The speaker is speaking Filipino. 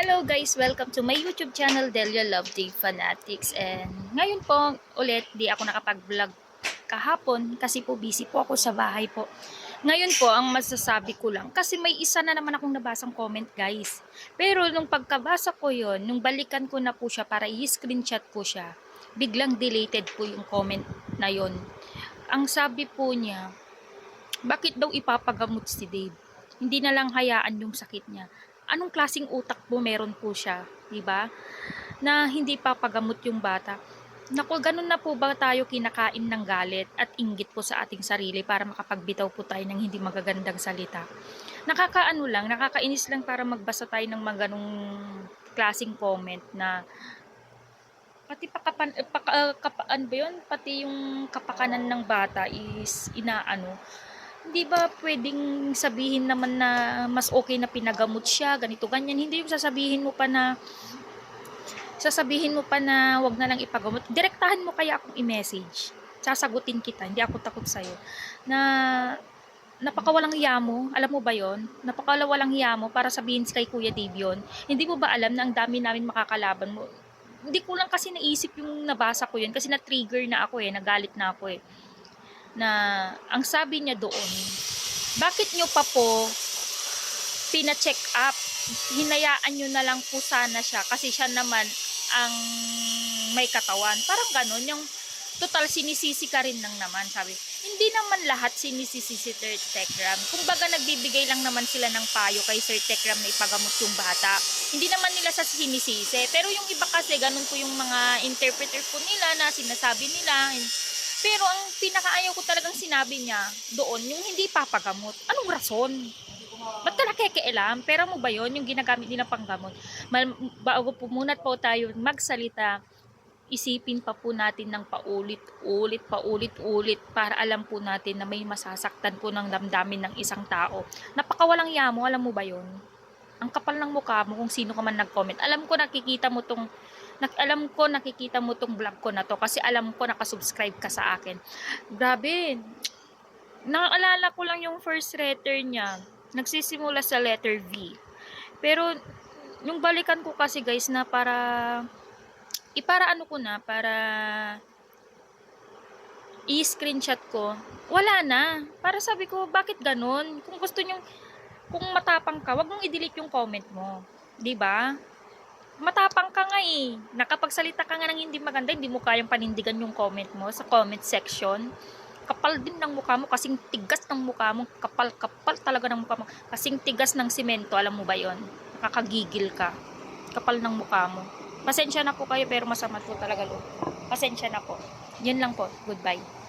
Hello guys, welcome to my YouTube channel Delia Love Day Fanatics and ngayon po ulit di ako nakapag-vlog kahapon kasi po busy po ako sa bahay po. Ngayon po ang masasabi ko lang kasi may isa na naman akong nabasang comment guys. Pero nung pagkabasa ko yon, nung balikan ko na po siya para i-screenshot ko siya, biglang deleted po yung comment na yon. Ang sabi po niya, bakit daw ipapagamot si Dave? Hindi na lang hayaan yung sakit niya anong klasing utak po meron po siya, 'di ba? Na hindi papagamot yung bata. Naku, ganun na po ba tayo kinakain ng galit at inggit po sa ating sarili para makapagbitaw po tayo ng hindi magagandang salita. Nakakaano lang, nakakainis lang para magbasa tayo ng mga ganung klasing comment na pati pakapan, eh, paka, uh, kapaan ba yun? Pati yung kapakanan ng bata is inaano hindi ba pwedeng sabihin naman na mas okay na pinagamot siya, ganito, ganyan. Hindi yung sasabihin mo pa na sasabihin mo pa na wag na lang ipagamot. Direktahan mo kaya akong i-message. Sasagutin kita, hindi ako takot sa'yo. Na napakawalang hiya mo, alam mo ba yon? Napakawalang hiya mo para sabihin kay Kuya Dave yun. Hindi mo ba alam na ang dami namin makakalaban mo? Hindi ko lang kasi naisip yung nabasa ko yun kasi na-trigger na ako eh, nagalit na ako eh na ang sabi niya doon, bakit nyo pa po pina-check up? Hinayaan nyo na lang po sana siya kasi siya naman ang may katawan. Parang ganun, yung total sinisisi ka rin lang naman, sabi. Hindi naman lahat sinisisi si Sir Tekram. Kung baga nagbibigay lang naman sila ng payo kay Sir Tekram na ipagamot yung bata. Hindi naman nila sa sinisisi. Pero yung iba kasi, ganun po yung mga interpreter po nila na sinasabi nila, pero ang pinakaayaw ko talagang sinabi niya doon, yung hindi papagamot. Anong rason? Ba't ka nakikialam? Pera mo ba yon yung ginagamit nila panggamot? Mal, bago po muna po tayo magsalita, isipin pa po natin ng paulit-ulit, paulit-ulit para alam po natin na may masasaktan po ng damdamin ng isang tao. Napakawalang yamo, alam mo ba yon? Ang kapal ng mukha mo kung sino ka man nag-comment. Alam ko nakikita mo tong nak alam ko nakikita mo tong vlog ko na to kasi alam ko nakasubscribe ka sa akin. Grabe. Naalala ko lang yung first letter niya. Nagsisimula sa letter V. Pero yung balikan ko kasi guys na para ipara ano ko na para i-screenshot ko. Wala na. Para sabi ko, bakit ganun? Kung gusto nyo, kung matapang ka, wag mong i-delete yung comment mo. 'Di ba? matapang ka nga eh. Nakapagsalita ka nga ng hindi maganda, hindi mo kayang panindigan yung comment mo sa comment section. Kapal din ng mukha mo, kasing tigas ng mukha mo, kapal-kapal talaga ng mukha mo, kasing tigas ng simento, alam mo ba yon Nakakagigil ka. Kapal ng mukha mo. Pasensya na po kayo, pero masama po talaga loob. Pasensya na po. Yun lang po. Goodbye.